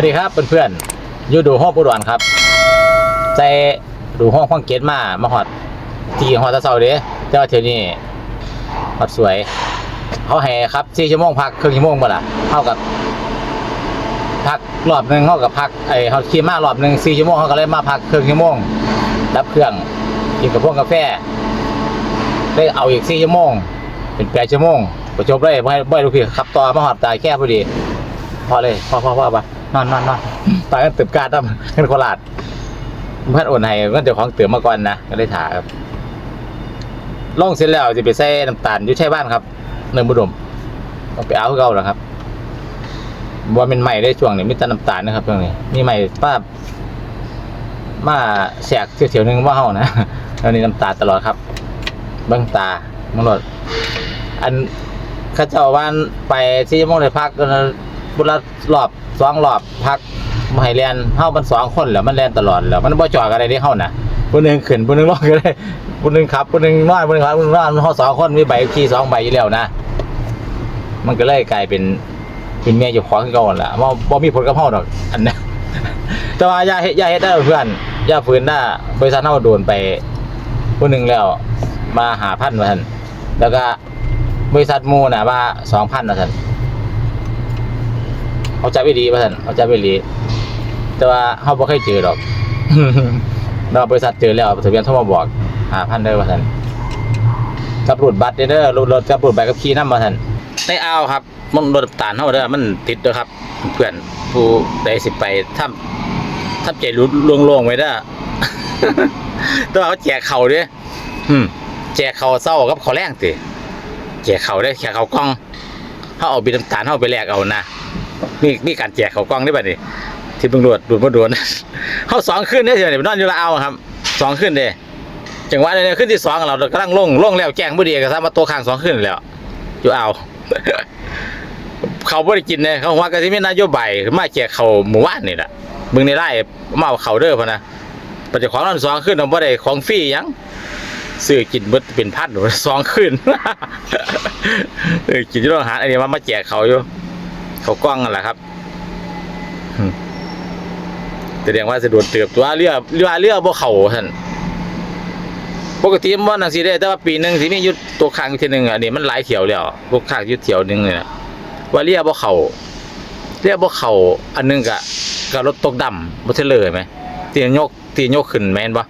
วัสดีครับเพื่อนๆอยู่ดูห้องปุดอนครับใจดูห้องห้องเกตมามาหอดทีหอดตะเสาเด้เจ้าเที่ยนี้หอดสวยเขาให้ครับสี่ชั่วโมงพักครึ่งชั่วโมงบ่ล่ะเท่ากับ พักรอบหนึ่งเท่ากับพักไอเขาขี่มารอบหนึ่งสี่ชั่วโมงเขาก็เลยมาพักครึ่งชั่วโมงรับเครื่องกินกับพวกกาแฟได้เอาอีกสี่ชั่วโมง เป็นแปดชั่วโมงก็จบเลยไม่ไม่ให้พี่ขับต่อมาหอดตายแค่พอดี พอเลยพอพอพอป นอนนอนนอนตายกันตึบการตั้มกันโคราชเพื่อนโอนให้เพื่อนเจ้าของเตือมาก่อนนะก็เลยถามครับล่องเสร็จแล้วจะไปใส่น้ำตาลอยู่ใช่บ้านครับเนินบุดมต้องไปเอาเก่าแล้วครับว่าเป็นใหม่ได้ช่วงนี้มีแต่น้ำตาลนะครับช่วงนี้มีใหม่ป้ามาแสกเถียวๆหนึงว่าเฮานะแล้วนี้น้ำตาลตลอดครับเบิ้งตามังรถอันข้าเจ้าว่านไปที่โมงเลยพักบุรรอบ สองรอบพักมาให้เรียนเฮามันสองคนแล้วมันเรียนตลอดแล้วมันบ่จอดกันได้ที่เฮานะผู้หนึ่งขึ้นผู้หนึ่งลงก็ได้ผู้หนึ่งขับผู้หนึ่งนอนผู้หนึ่งขับผู้หนึ่งนอนเฮาสองคนมีใบขี่สองใบอยู่แล้วนะ มันก็เลยกลายเป็นเป็นเมียเจ้าของคือเก่าหั่นละบ่บ่มีผลกับเฮาดอกอันนั้นแต่ว่าอย่าเฮ็ดอย่าเฮ็ดได้เพื่อนอย่าฝืนหน้าบริษัทเฮาโดนไปผู้หนึ่งแล้วมาหาพันมาท่านแล้วก็บริษัทมูน่ะว่าสองพันนะท่าน เขาจับไปดีมาท่านเขาจับไปดีแต่ว่าเขาบ่เคยเจอหรอกเราบริษัทเจอแล้วทะเบียนโทรมาบอกหาพันเด้อมาท่านกับรูดบัตรเด้อรูดรถกับรูดใบกับขี่น้ำมาท่านในอ่าวครับ มันรถตาลเฮาเด้อมันติดเด้อครับ เพื่อนผู้ใดสิไปทำทำใจรุดลวงๆไว้เด้อแต่ว่าเขาแจกเข่าด้ออืมแจกเขาเศร้ากับเขาแรงติแจกเขาได้แจกเขากล้องเขาเอาบินน้ำตาลเขาเอาไปแลกเอานะ มีมีการแจกเขากล้องได้ป่ะนี่ที่เพิ่งรวดดูดมาดูดเขาสองขึ้นได้เถอะนี่นอนอยู่ละเอาครับสองขึ้นเด้จังหวะนี้ขึ้นที่สองเรากำลังลงลงแล้วแจ้งบ่ดีก็ซะมาตัวข้างสองขึ้นแล้วอยู่เอา เขาบ่ได้กินเลยเขาว่าก็สิมีนโยบายมาแจกเขาหมู่บ้านนี่แหละมึงในไร่มาเอาเขาเด้อพะนะปัจจุบันนั้นสองขึ้นเราบ่ได้ของฟรียังซื้อกินเบิดเป็นพันหรือสองขึ้นเออกินที่โรงหารอันนี้มามาแจกเขาอยู่ เขากล้องกันแหละครับแสดงว่าสะดวกเติบตัวเรือเรือเรือบ่เข่าท่านปกติมันนังสีได้แต่ว่าปีหนึ่งสิมียู่ตัวข้างทีหนึ่งอันนี้มันหลายเที่ยวแล้วพวกข้างยู่เที่ยวหนึ่งเนี่ยว่าเรือบ่เขาเรือบ่เขาอันหนึงกะกับรถตกดำบ่เทเลอร์ไหมตีนยกตีนยกขึ้นแม่นบ่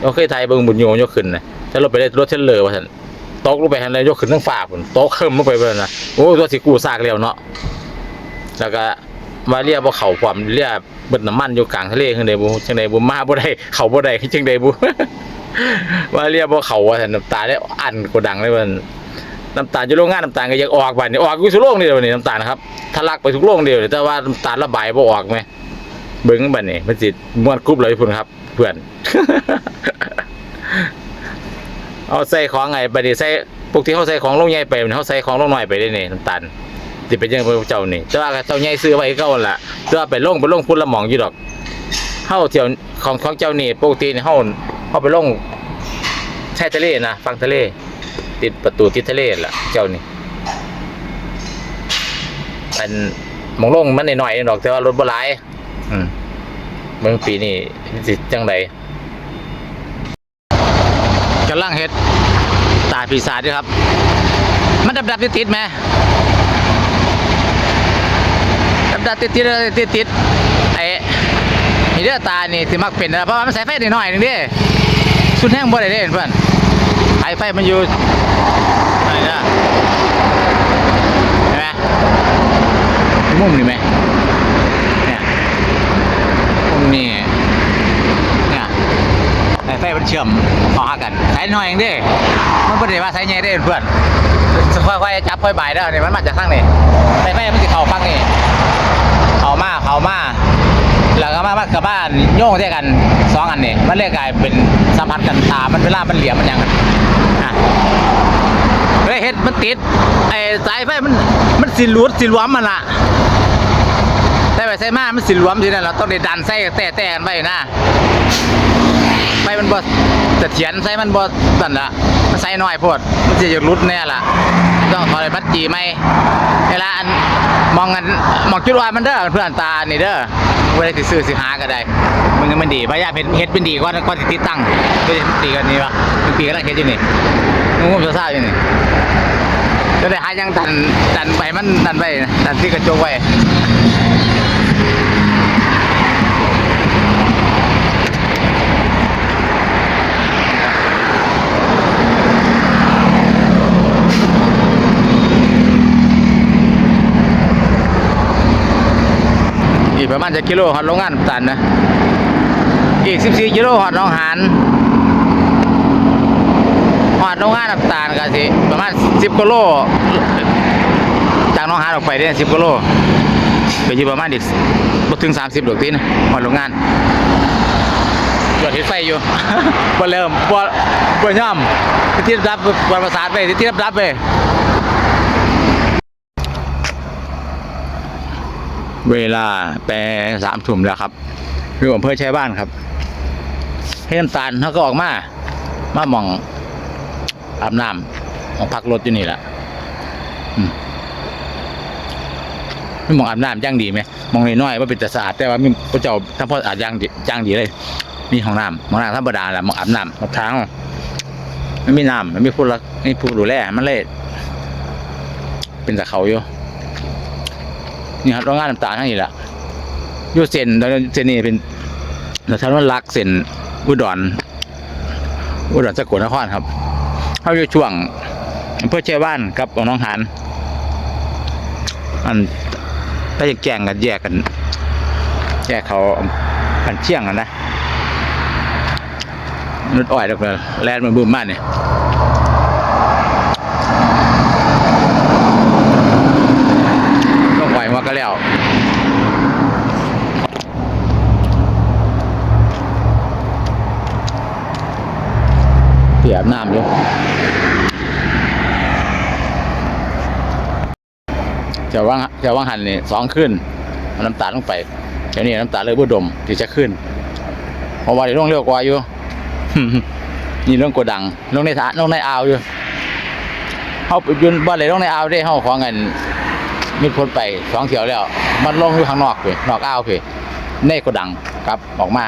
เราเคยถ่ายเบิ่งบุญโยยกขึ้นนะถ้ารถไปได้รถเทรลเลอร์ว่าซั่นตกลงไปหันเลยยกขึ้นทั้งฟ้าพุ่นตกเคิมลงไปเบิ่นะโอ้ตัวสิกู้ซากแล้วเนาะ แล้วก็มาเรียกบ่าเขาความเรียกเบิดน้ำมันอยู่กลางทะเลจังได๋บ่จังได๋บ่มาบ่ได้เขาบ่ได้จังได๋บ่ว่าเรียกบ่าเขาว่าซั่น้ำตาได้อันกว่าดังเลยว่าซั่นน้ำตาลอยู่โรงงานน้ำตาลก็อยากออกบัดนี้ออกอยู่ทุกโรงเดียวนี่น้ำตาลครับทะลักไปทุกโรงเดียวแต่ว่าน้ำตาลระบายบ่ออกแหมเบิ่งบัดนี้มันสิม่วนกรุบเลยพุ่นครับ เพื่อน เอาใส่ของไงไปดิใส่ปกติเขาใส่ของลงใหญ่ไปเขาใส่ของลงน้อยไปได้นี่น้ำตาล สิเป็นยังไงเจ้านี่แต่ว่าเจ้าใหญ่ซื้อไว้ก่าหั่นล่ะแต่ว่าไปลงไปลงพุ่นละหมองอยู่ดอกเฮาเที่ยวของของเจ้านี่ปกติเฮาเฮาไปลงชายทะเลนะฝั่งทะเล ติดประตูติดทะเลล่ะ เจ้านี่อันมองลงมันหน้อยๆดอกแต่ว่ารถบ่หลายอืมเมืองปีนี้สิจังไดกำลังเฮ็ดตาปีศาจด้วยครับ มันดับดับติดติดไหม ดติดติดๆติดติดไอ้นี่เด้อตานี่สิมักเป็นนะเพราะว่ามันใส่ไฟนิดหน่อยหนึงเด้สุดแห้งบ่ได้เด้เพื่อนไฟไฟมันอยู่อะไรนะเห็นไหมมุมนี่ไหมเนี่ยมุมนี่เนี่ยสายไฟมันเชื่อมต่อหากันสายน้อยเองเด้มันบ่ได้ว่าสายใหญ่เด้เพื่อนค่อยๆจับค่อยบ่ายเด้อนี่มันมาจากข้างนี่สายไฟมันสิเข้าฟังนี้ มาเขามาแล้วก็มามากับบ้านโยงเท่ากันสองอันนี่มันเลยกลายเป็นสัมพันธ์กันตา มันเวลามันเหลี่ยมมันยังกันอะเฮ้ยเฮ็ดมันติดไอ้สายไฟมันมันสิลุดสิลวมมันล่ะแต่ไปใส่มามันสิลวมทีนั้นเราต้องได้ดันใส่แต่แต่กันไว้นะไฟมันบ่เสถียรใส่มันบ่นั่นล่ะมันใส่น้อยโพดมันสิจะรุดแน่ล่ะ ต้องขอเลยมัดจีไหมเวลาอันมองกันมองจุดว่ามันเด้อเพื่อนตานี่เด้อเวลาสิซื้อสิหาก็ได้มึงมันดีพยายามเฮ็ดเฮ็ดเป็นดีก่อนก่อนสิติดตั้งก็สิดีกันนี่วะมึงปีกำลังเฮ็ดอยู่นี่มึงงมซ่าบอยู่นี่ก็ได้หายังดันดันไปมันดันไปดันที่กระจกไว้ ประมาณจะกิโลฮอดโรงงานตันนะอีก 14กิโลฮอดน้องหานฮอดโรงงานน้ำตาลก็สิประมาณ 10กิโลจากน้องหานออกไปเนี่ย10กิโลก็อยู่ประมาณอีกบ่ถึง 30ดอกตินะฮอดโรงงานยอดเฮ็ดไฟอยู่บ่เริ่มบ่บ่ย่อมที่รับประสานไปที่รับรับไป เวลาแปรสามทุ่มแล้วครับอยู่อำเภอชัยบ้านครับเฮ็ดน้ำตาลเขาก็ออกมา มาหมองอาบน้ำของพักรถอยู่นี่แหละมไม่มองอาบน้ำย่างดีไหมมองน้อยๆว่าเป็นแต่สะอาดแต่ว่ามีพระเจ้าทั้งพ่ออาบย่างดีย่างดีเลย มีห้องน้ำห้องน้ำธรรมดาแหละมองอาบน้ำรองท้าไม่มีน้ำไม่มีผู้รักไม่มีผู้ดูแลมันเลย เป็นแต่เขาอยู่ นี่ครับโรงงานน้ำตาลทั้งนี้แหละอยูเซนแล้วเซนนี่เป็นเราท่านว่ารักเซนอุดรอุดรสกลนครครับเขาอยู่ช่วงอำเพื่อเชียบ้านกับของน้องหานอันถ้าจะแก่งกันแยกกันแยกเขาอันเชี่ยงกันนะนุดอ้อยแล้วก็แลนมันบึ้มมากเนี่ย ต้องไห วมาก็แล้วเปียบน้ำอยู่จะว่างจะว่างหันนี่สองขึ้นน้ำตาลลงไปเดี๋ยวนี้น้ำตาลเลยบุดมที่จะขึ้นเพราะว่าเดี๋ยวต้องเร็วกว่าอยู่นี่เรื่องกดังลงในถาลงในอ่าวอยู่เขาไปยืนบ้านเลยลงในอ่าวได้เขาของเงิน มีคนไปสองเที่ยวแล้ว มันลงอยู่ข้างนอกไปนอกอ่าวไปในโกดังกลับออกมา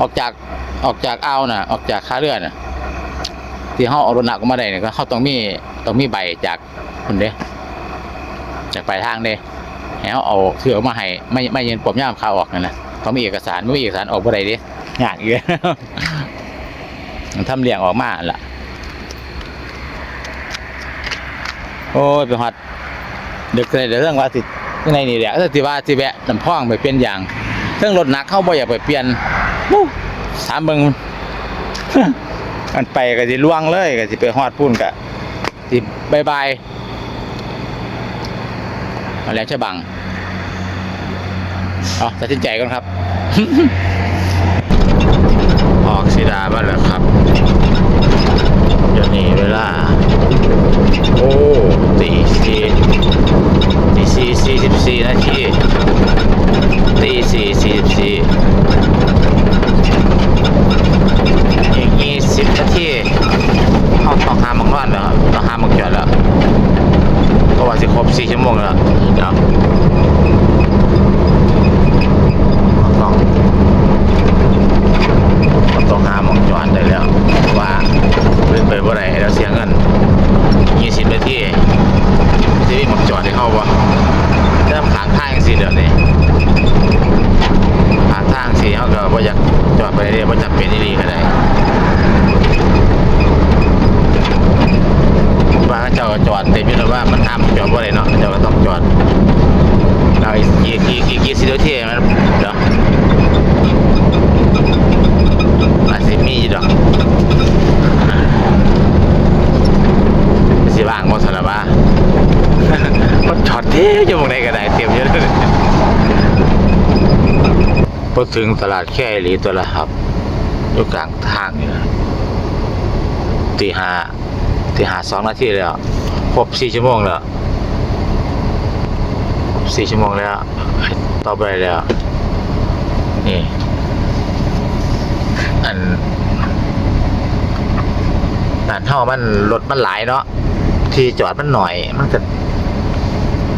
ออกจากออกจากอ่าวน่ะ ออกจากคาเรือน่ะ ที่เขาเอารถหนักมาได้เนี่ยก็เขาต้องมีต้องมีใบจากคนเด้จากปลายทางเด้ให้เขาเอาเถือมาให้ไม่ไม่เย็นปมย่ามขาออกนั่นนะเขามีเอกสารไม่มีเอกสารออกบ่ได้เด้ยากอยู่มันทำเลี้ยงออกมาล่ะ โอ้ยไปฮอด เด็กในเรื่องว่าสิในนี่แหละก็สิว่าสิแวะน้ำพ่องไปเปลี่ยนยางเรื่องรถหนักเข้าบ่อยากไปเปลี่ยนวู้ถามเบิ่งมันไปก็สิล่วงเลยก็สิไปฮอดพุ่นก็สิบายบายมาแล้วจะบังเอาตัดสินใจก่อนครับ ออกสีดาบ้านแล้วครับเดี๋ยวนี้เวลา โอ้ 44 นาทีตี4 44 อยู่หมองใดก็ได้เตรียมเยอะเลยพอถึงตลาดแค่หลีตัวละครับอยู่กลางทางนี่นะตีห้าตีห้าสองนาทีแล้วครบสี่ชั่วโมงแล้วสี่ชั่วโมงแล้วต่อไปแล้วนี่อันด่านเท่ามันรถมันหลายเนาะที่จอดมันหน่อย มันจะ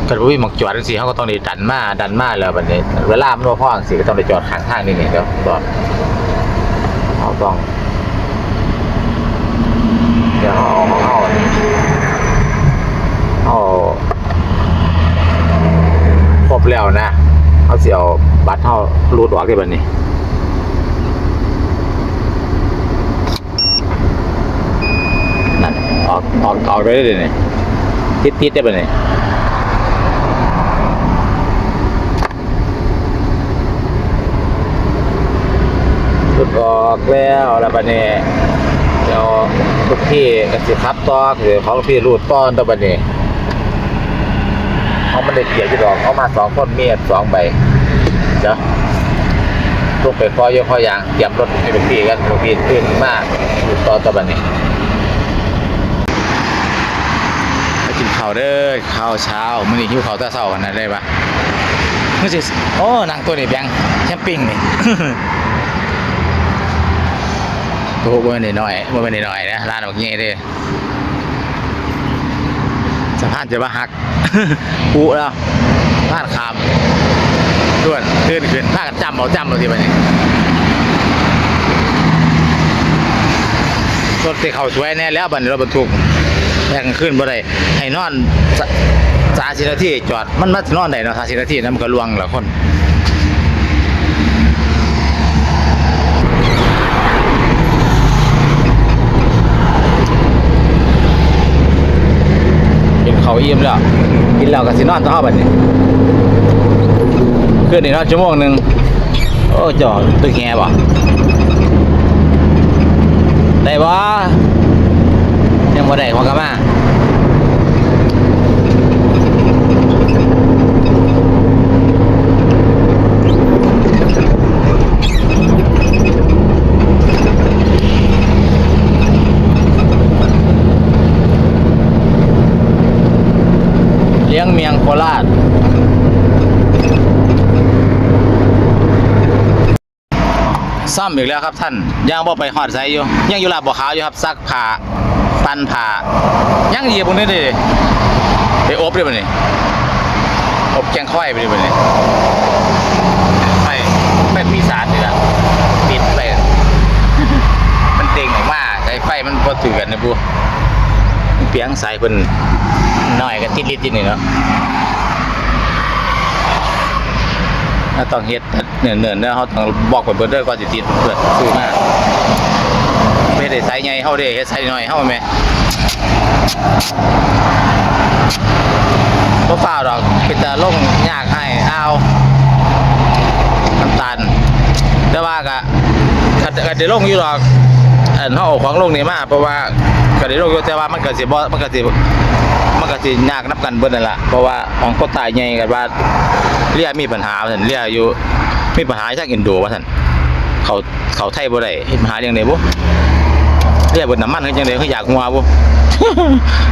ก็บ่มีหมองจอดจังซี่เขาก็ต้องได้ดันมาดันมาแล้วบัดนี้ เวลามันบ่พอจังซี่ก็ต้องได้จอดข้างทางนี่นี่เดี๋ยวบอกเขาต้องเดี๋ยวเขาเอาเอาเอาครบแล้วนะเขาเสิเอาบัตรเขารูดออกได้บัดนี้นั่นออกออกออกได้เลยเนี่ยติดติดได้ปะเนี่ยสุด ออกแล้วแล้วปะเนี่เดี๋ยวทุกที่ก็สิครับต่อคือเขาลูกพี่รูดต้อนตัวปะเนี่เขาไม่ได้เกี่ยวจีดอกเขามาสองคนเมียสองใบเจ้าลูกไปคอยเยอะคอยยางเตรียมรถให้ลูกพี่กันลูกพี่ตื่นมากรูดต้อนตัวปะเนี่ยมากินข้าวเด้อข้าวเช้ามื้อนี้หิวข้าวต่เช้ากันนะได้ปะมื้อสิโอ้นางตัวนี้แบงแคมปิ้งนี่ โอ้บ่แม่นน้อยๆบ่แม่นน้อยๆนะร้านบักใหญ่เด้สะพานจะบ่หักปูแล้วพาดขามด่วนขึ้นขึ้นพากันจำเอาจำเอาสิบัดนี้รถที่เขาสวยแน่แล้วบันรถบรรทุกแม่งขึ้นบ่ได้ให้นอนสามสิบนาทีจอดมันมาสินอนได้เนาะสามสิบนาทีนั้นมันก็ลวงละคนกินเขาว อิ่มแล้ว กินแล้วก็สินอนต่อบัดนี้ขึ้นนี่นอนชั่วโมงหนึ่งโอ้จอดตึกแง่บ่ได้บ่ยังบ่ได้หัวกามา เลี้ยงเมียงโคราช ซ่อมอีกแล้วครับท่านยังบ่ไปหอดใสอยู่ ยังอยู่ลาดบ่อขาวอยู่ครับซักผ้าปั้นผ้ายังเหยียบบนนี้ดิไปอบเลยบ่นี่อบแกงค่อยไปเลยบ่นี่ไปไปปีศาจนี่ล่ะปิดไปมันเด้งออกมาไอ้ไฟมันบ่ถือกันนะบูเปียงสายเพิ่นน้อยก็ติดลิดๆนี่เนาะถ้าต้องเฮ็ด เนิ่นๆเด้อเขาต้องบอกไปเบิดเด้อก่อนสิติดเพื่อซื้อมาไม่ได้ใส่ใหญ่เขาได้เฮ็ดใส่น้อยเขาไหม่บ่ฟ้าดอกเป็นตาลงยากให้เอาน้ำตาลแต่ว่ากะกะเดี๋ยวลงอยู่ดอก อันเฮาเอาของลงนี่มาเพราะว่าก็ได้ลงอยู่แต่ว่ามันก็สิบมันก็สิมันก็สิยากนับกันเบิดนั่นแหละเพราะว่าของคนตายใหญ่กันว่าเรียมีปัญหาว่านเรียอยู่มีปัญหาทางอินโดว่าซั่นเขาเขาไทยบ่ได้ปัญหาจังไดบ่เรียเบิดน้ำมันคือจังไดคืออยากหัวบ่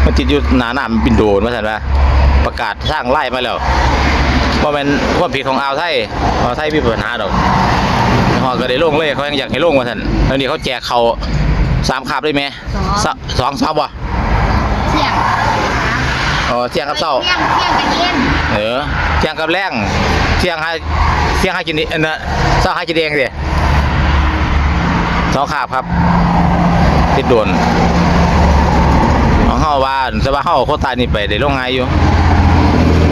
มันติดอยู่หน้าน้ำอินโดว่าซั่นว่าประกาศสร้างไล่มาแล้วบ่แม่นความผิดของอ่าวไทยอ่าวไทยมีปัญหาดอก ฮอดก็ได้ลงเลยเขายังอยากให้ลงว่าท่านแล้วนี่เขาแจกเขาสามคาบได้ไหมสองสองสามบ่เที่ยงอ๋อเที่ยงกับเช้าเที่ยงเที่ยงกับเย็นเออเที่ยงกับแรงเที่ยงให้เที่ยงให้กินนี่เออนะเช้าให้กินเองสิสองคาบครับ ติดโดนของเฮาว่าแต่ว่าเฮาโคตรตายนี่ไปได้ลงไงายอยู่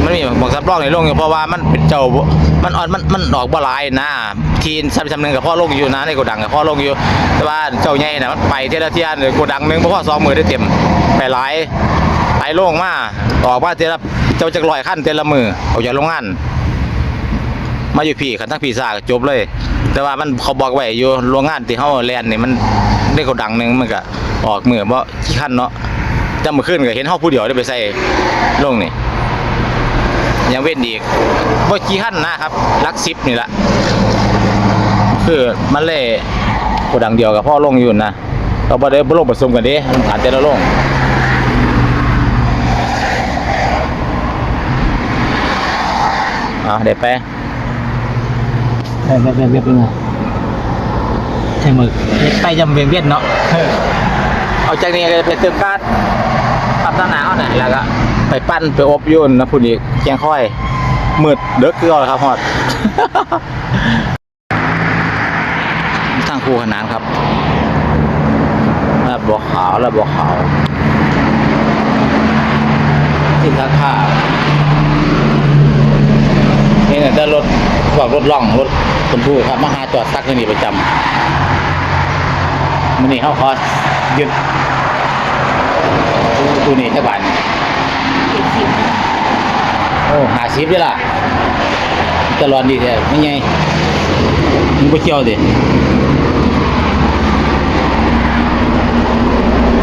มันมีบางสับรองในโลงอยู่เพราะว่ามันเป็นเจ้ามันอ่อนมันมันออกบ่หลายนะ ทีนซ้ำๆนึงกับพ่อลงอยู่นะในโกดังกับพ่อลงอยู่ แต่ว่าเจ้าใหญ่น่ะมันไปเทละเทียนโกดังหนึงเพราะว่าสองมือได้เต็มไปหลายไปลงมาออกมาเทละเจ้าจักร้อยขั้นเทละมือเอาจากโรงงานมาอยู่พี่คันทั้งพี่ซ่ากจบเลย แต่ว่ามันเขาบอกไว้อยู่โรงงานที่เฮาแลนนี่มันได้โกดังหนึงมันก็ออกมือบ่ขี้คันเนาะจำมื้อคืนก็เห็นเฮาผู้เดียวได้ไปใส่ลงนี่ ยังเว้นอีกบ่กี่ขั้นนะครับลักสิบนี่แหละคือมันเลยโกดังเดียวกับพ่อลงอยู่นะเราบ่ได้บ่ลงผสมกันด้มันอาจจะละลงเอาเดี๋ยวไปเบียบเบียบเบียบเลยใช่มึกไปจำเวียนเวียนเนาะเอาจากนี้ก็ไปเติมการ์ดปรับตำแหน่งเอาน่ะแล้วก็ ไปปั้นไปอบยุ่นนะพุ่นอีกแกงค่อยมืดเด้อเกลือครับฮอดทางคู่ขนานครับแล้วบัวขาวแล้วบัวขาวที่ทักผ้านี่เนี่ยจะรถพวกรถล่องรถคนผู้ครับมาหาจอดซักที่นี่ประจำมันนี่เขาขอยึดตูนี่แค่บา ทนี่โอ้หาชิปด้วยล่ะตลอดดีแท้ไม่ไงมึงไปเที่ยวดิ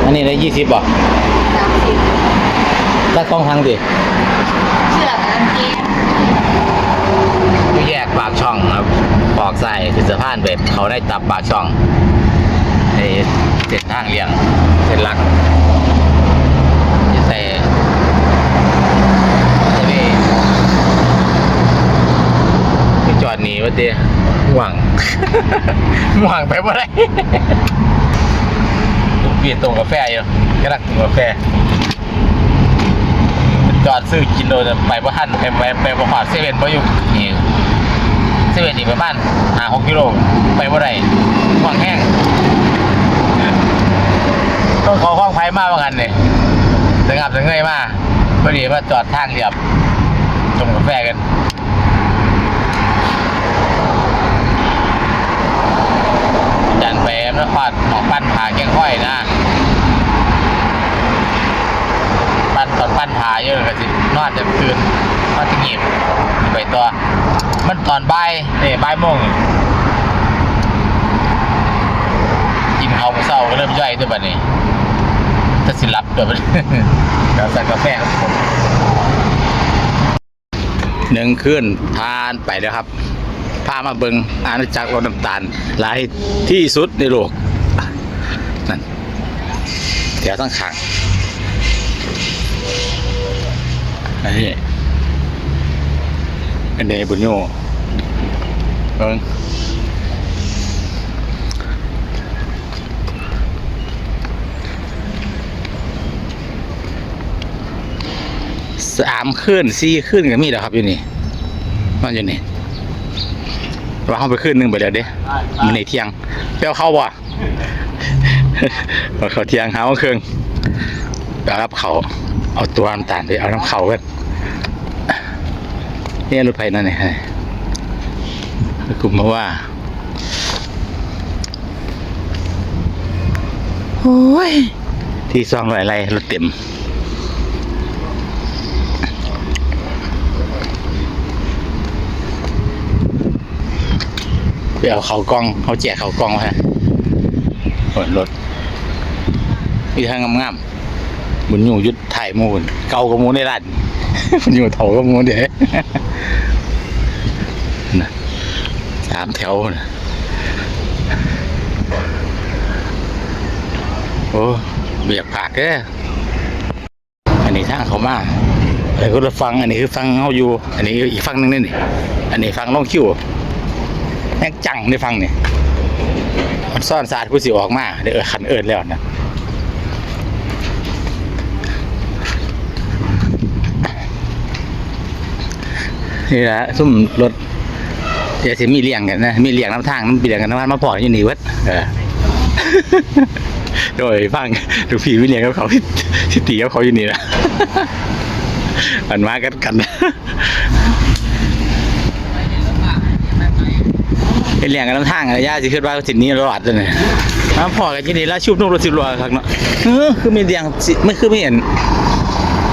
อันนี้ได้ยี่สิบบ่สามสิบตัดกล้องทางดิเชือกกางเกงแยกปากช่องครับปอกใส่คือสะพานแบบเขาได้ตับปากช่องไอ้เส้นทางเลี่ยงเส้นหลักจะใส่จะมีคื อจอดหนีวะเตี้ยห่วงห่วงไปบ่ได้ลูกเบียดตรงกาแฟอยู่กระดักตรงกาแฟ จอดซื้อกินโดยไปบ่ทันไปไปไปบ่ฮอดเซเว่นบ่อยู่นี่เซเว่นนี่ประมาณ5 6กิโลไปบ่ได้ห่วงแห้งต้องขอห้องไผมากว่ากันนี่สงับสงเงยมากพอดีมาจอดทางเรียบชมกาแฟกัน จัน ไปนครหนองปั้นผาแกงค่อยนะปั้นตอนปั้นผาเยอะก็สินอนจะคืนนอนจะงีบไปตัว มันตอนบ่ายนี่บ่ายโมงกินข้าวมื้อเช้าก็เริ่มย่อยด้วยบัดนี้จะสิรับด้วยบัดนี้เดี๋ยวสั่งกาแฟครับหนึ่งคืนทานไปแล้วครับ พามาเบิงอาณาจักรรถน้ำตาล หลายที่สุดในโลกนั่นแถวทั้งขางอันนี้อันนี้บุญโยเอิงสามขึ้นสี่ขึ้นก็มีแล้วครับอยู่นี่มันอยู่นี่ ว่าเขาไปขึ้นหนึ่งไปแล้วเด้มันในเที่ยงเปรี้ยวเข้าบ่ว่าเขาเที่ยงหาว่าเครื่องไปรับเขาเอาตัวน้ำตาลไปเอาน้ำเขากันเนี่ยรถไฟนั่นนี่ฮะกลุ่มมาว่าโอ้ยที่ซองหลายไรรถเต็ม ไปเอาเขากล้องเขาแจกเขากล้องมาฮะโอ้ยรถที่ทางงามๆบุญอยู่ยุดถ่ายหมูนเก่ากับหมูในร้านบุญอยู่เถากับหมูเดี๋ยวนะสามแถวนะโอ้เบียกปากเด้ออันนี้ทางเขามาอะไรก็จะฟัง อันนี้คือฟังเขาอยู่ อันนี้อีกฟังหนึงนี่นี่ อันนี้ฟังล่องคิว แม่งจังได้ฟังเนี่ยมันซ่อนศาสตร์ผู้สิออกมาเดี๋ยวเออขันเอิญแล้วนะนี่แหละซุ่มรถเดี๋ยวสิมีเลี้ยงกันนะมีเลี้ยงน้ำทางมันเลี้ยงกันน้ำมันมาพออยู่นี่เวัดเออโดยฟังดูผีวิเลียงกับเขาที่ที่ตีกับเขาอยู่นี่นะมันมากันกัน เลี้ยงกันน้ำทางระยะสิขึ้นว่าสินี้รอดเลยนี่ยน้ำพอกันที่นี่แล้วชุบนุ่งรถสิบล้อครับเนาะเออคือมีเลี้ยงไม่คือไม่เห็น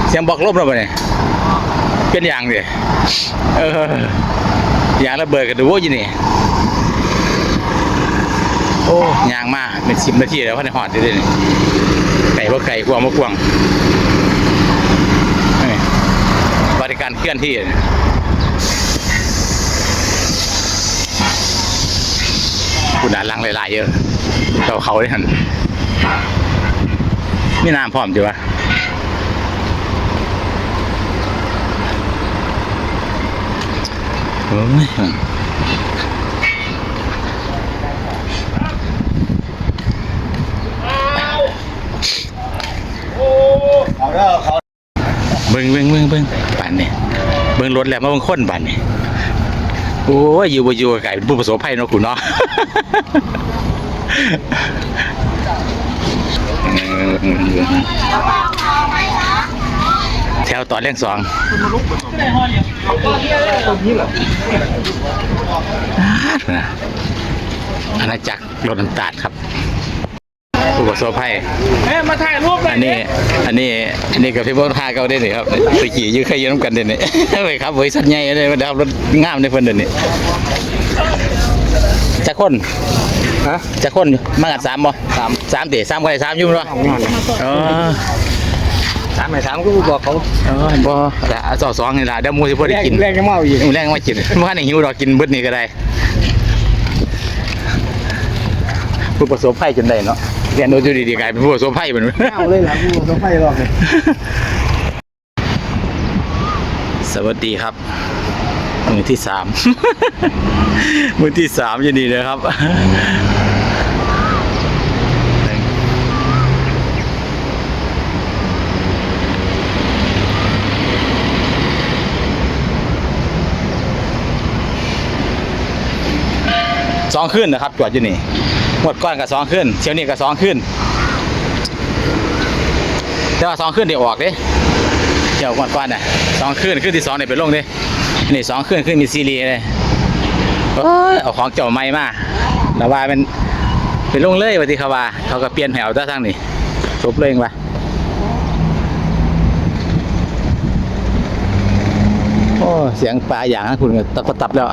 เสียงบอกลบเราไปเนี่ยเป็นอย่างเดียเออย่างระเบิดกันดูว่าอยู่นี่โอ้ยางมาเป็นสิบนาทีแล้วพันหอดเด้นี่ไก่พวกไก่ควางพวกควงบริการเคลื่อนที่ คุณด่าลังหลายๆเยอะเขาเขาได้หันมีน้ำพร้อมจ้ะวะโอ้ยเบิ่งเบิ่งเบิ่งเบิ่งบ้านนี่เบิ่งรถแล้วมาเบิ่งคนบ้านนี่ โอ้ยอยู่บ่อยู่ก็กลายเป็นผู้ประสบภัยเนาะคุณเนาะแถวต่อเรื่องสองอาณาจักรรถน้ำตาลครับ ผู้ประสบภัยเฮ้ยมาถ่ายรูปหน่ออัยนนี้อันนี้อันนี้กับพี่บอลพาเก่าได้นี่ครับตะกี้อยื้อใครยื้อน้ำกันเด่นนี่ ไปครับบริษัทใหญ่เลยมาดับรถงามในเพิ่นเด่นนี่จะคนฮะจะคนมากันสามบ่สามสามเตะสามกันสามอยุ่งบ่อ๋อถามไหนถามก็บอกเขาอ๋อบ่ละสองสองนี่ล่ะเดี๋ยวหมูสิบ่ได้กินแรงจะเมาอีกแรงมากินเมื่อวานนี่หิวดอกกินเบิดนี่ก็ได้ผู้ประสบภัยจนได้เนาะ เรียนโดยอยู่ดีๆกลายเป็นผู้ประสบภัยเหมือนเอาเลยล่ะกูต้องไปรอบเลยสวัสดีครับ มือที่สาม มือที่สามอยินดีเลยครับ สองขึ้นนะครับตรวจอยู่นี่หมดก้อนกับสองขึ้นเชียวนี่กับสองขึ้นแต่ว่าสองขึ้นเดี๋ยวออกเด้เดี๋ยวก่อนก่อนน่ะสองขึ้นขึ้นที่สองเนี่ยไปลงเด้นี่สองขึ้นขึ้นมีซีรีส์เลยโอ้ยเอาของเจ้าใหม่มาแล้วว่าเป็นเป็นลงเลยวันที่เขาว่า เขาก็เปลี่ยนแถวซะทั้งนี่จบเลยเองปะโอ้เสียงปลาอย่างนะคุณก็ตับตับตับแล้ว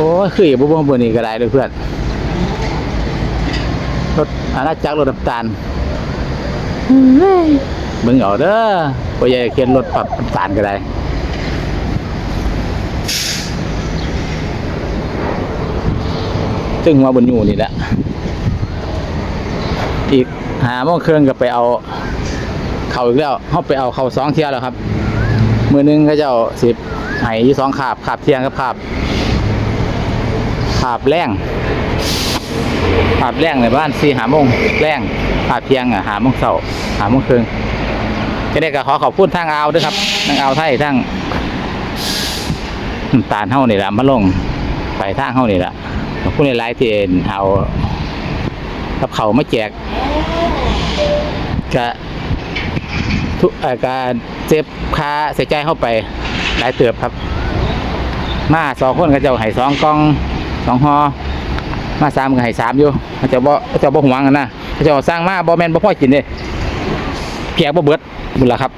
โอ้ยคืออยู่บนบนนี้ก็ได้เลยเพื่อน รถอาณาจักรรถน้ำตาลมึงเอาเด้อพ่อใหญ่เขียนรถปรับน้ำตาลก็ได้ซึ่งมาบนอยู่นี่แหละ อีกหาโมงเครื่องก็ไปเอา เขาอีกแล้วเขาไปเอาเขาสองเที่ยแล้วครับ มือหนึงก็เจ้าสิบไห้ยี่สองขาบขาบเที่ยงกับขาบ ขาบแรงขาบแรงในบ้านสี่หามงแรงขาบเที่ยงอะหามงเสาหามงครึ่งจะได้ก็ขอขอบคุณทางเอาด้วยครับทางเอาไทยทางน้ำตาลเฮานี่แหละมาลงไปทางเฮานี่แหละขอบคุณในไลน์ที่เอากับเขามาแจกกะทุกอ่อการเจ็บคาใส่ใจเข้าไปหลายเติบครับ มาสองคนก็เจ้าให้สองกล่อง สองหอมาสามก็ให้สามอยู่เขาจ้าบ่เขาจ้าบ่หวงกันนะเขาจ้าสร้างมาบ่แมนบ่พ่อกินเด้แจกบ่เบิดบุญละครับ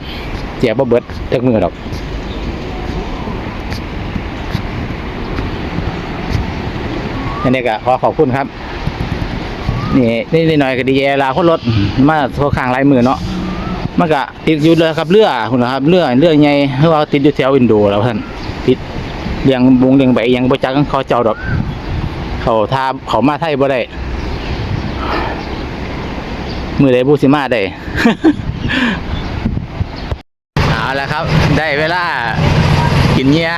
แจกบ่เบิดจักมือดอกอันนี้ก็ขอขอบคุณครับ นี่นี่นิดหน่อยก็ดีเวลาคนรถมาโทรข้างลายมือเนาะมันก็ติดอยู่เลยครับเรือคุณนะครับเรือเรือใหญ่เพราะว่าติดอยู่แถวอินโดแล้วท่านติดเลี้ยงบงเลี้ยงใบยังบ่จักเขาเจ้าดอก เขาทาเขามาไทยบ่ได้มือใดบูสิมาได้เอาละครับ ได้เวลา กินเงี้ย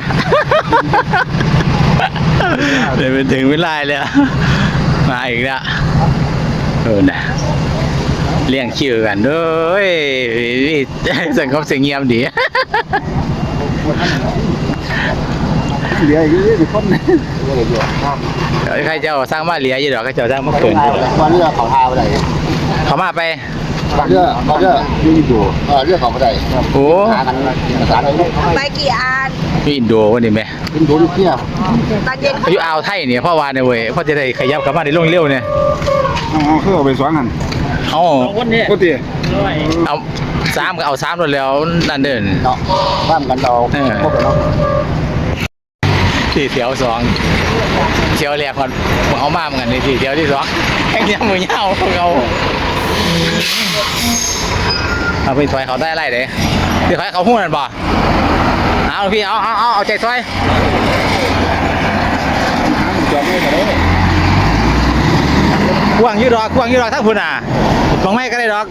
เดี๋ยวไปถึงเวลาแล้วมาอีกแล้วเออนะเลี้ยงชื่อกันด้วยสังคมเสียงเงียบดี เหลืออีกยี่สิบคนใครเจ้าสร้างมาเหลียอยู่ดอกใครเจ้าสร้างมาเกินอยู่ดอกวันนี้เขาทาอะไรเขามาไปเรือเรือยืนอยู่เออเรือเขาไม่ได้โอ้หากันภาษาอะไรไปกี่อันพี่อินโดวันนี้ไหมเป็นดูดิเที่ยตอนเย็นอายุอ่าวไทยเนี่ยพ่อวานเนี่ยเว้ยพ่อจะได้ขยับกลับมาได้ลงเร็วเนี่ยอ๋อคือเอาไปสองกันเอาก็ตีเอาสามก็เอาสามรถแล้วนั่นเดินเนาะบ้านกันเราพบกันเนาะ ที่เที่ยวสองเที่ยวแรกก่อนเอามาเหมือนกันนี่ที่เที่ยวที่สองแข่งยังมือเหี่ยวพวกเราเอาไปถอยเขาได้ไรเด้ที่ถอยเขาหู้นั่นบ่เอาพี่เอาเอาเอาเอาใจซอยจอดไม่ได้เลยกวางยูดอกกวางยูดอกทั้งพุ่นอะบางไม่ก็ได้ดอก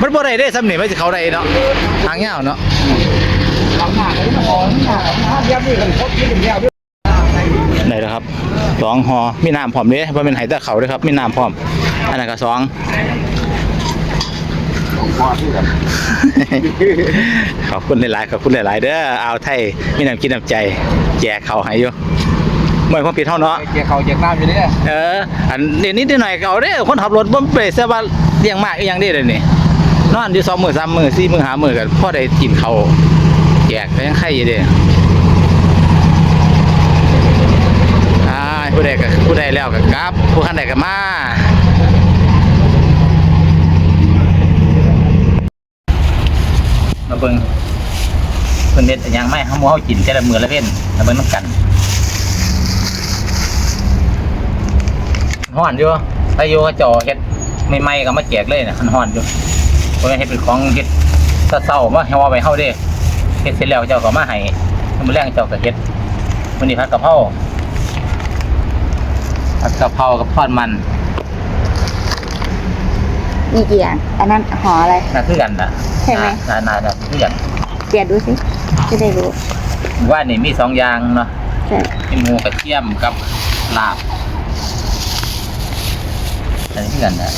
มันบ่ได้ได้สำเนียงไม่สิเขาได้เนาะทางยาเนาะ ไม่มองหน้าหน้าเดียวนี่กันพบยืนเดียวได้แล้วครับสองหอมีน้ำพร้อมเด้เพราะเป็นไหแต่เขาเด้อครับมีน้ำพร้อมอันนั้นก็สองของพ่อที่กันขอบคุณหลายๆขอบคุณหลายๆเด้อเอาไทยมีน้ำกินน้ำใจ แจกเขาให้อยู่เมื่อความผิดเท่าเนาะเกี่ยวเขาเกี่ยวน้ำอยู่เนี่ยเอออันนี้นิดหน่อยก็เอาเด้อคนขับรถบ่เปรตเสียว่าเลี้ยงมากอีหยังเด้เลยวนี่นอนอยู่สองมื้อสามมื้อสี่มื้อห้ามื้อกันพอได้กินเขาว แจกก็ยังไข่อยู่เด้อ่ผู้ใดก็ผู้ใดแล้วก็กลับ ผู้คันใดก็มามาเบิ่งเพิ่นเด็ดอิหยังไม่เฮาบ่เฮากินแต่ละมือละเว้นมาเบิ่งนํกันฮ้อนอยู่ถ้าอยู่ก็เจาะเฮ็ดใหม่ๆก็มาแจกเลยนะมันฮ้อนอยู่เพราะว่าเฮ็ดเป็นของเฮ็ดเศร้ามาให้ว่าไว้เฮาเด้ เฮ็ดเสร็จแล้วเจ้าก็มาให้มื้อแรงเจ้าก็เฮ็ดมื้อนี้ผัดกะเพราผัดกะเพรากับทอดมันมีกี่อย่างอันนั้นห่ออะไร น่าคือกันน่ะใช่ไหม น่าน่าน่าคือกันเปลี่ยนดูสิจะได้รู้ว่านี่มีสองอย่างเนาะใช่มีหมูกระเทียมกับลาบอันนี้คือกันน่ะ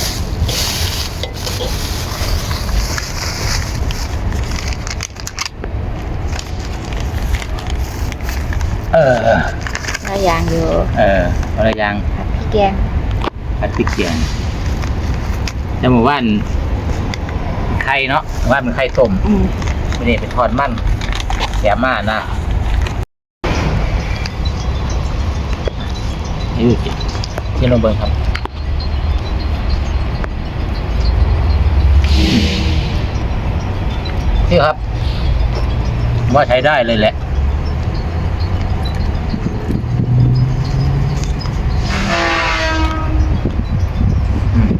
เออหลายอย่างอยู่เอออะไรอย่างผัดพริกแกงผัดพริกเกียงจะหมู่บ้านไข่เนาะหมู่บ้านเป็นไข่ต้มอืมไม่ได้เป็นทอดมันแถมมานะนี่ดูสิที่ลงเบิงครับนี่ครับ ว่าใช้ได้เลยแหละ อืม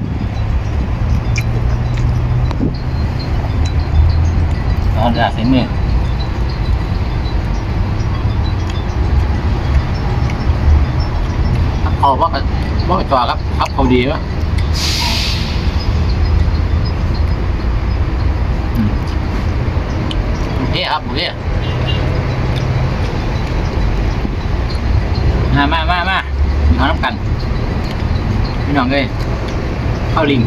เอาเดือดใส่มือครับเขาว่ากันว่ากันจอครับครับเขา ดีวะนี่ครับผมเคมามามามาเอาน้ำกัน พี่น้องเลยเข้าลิง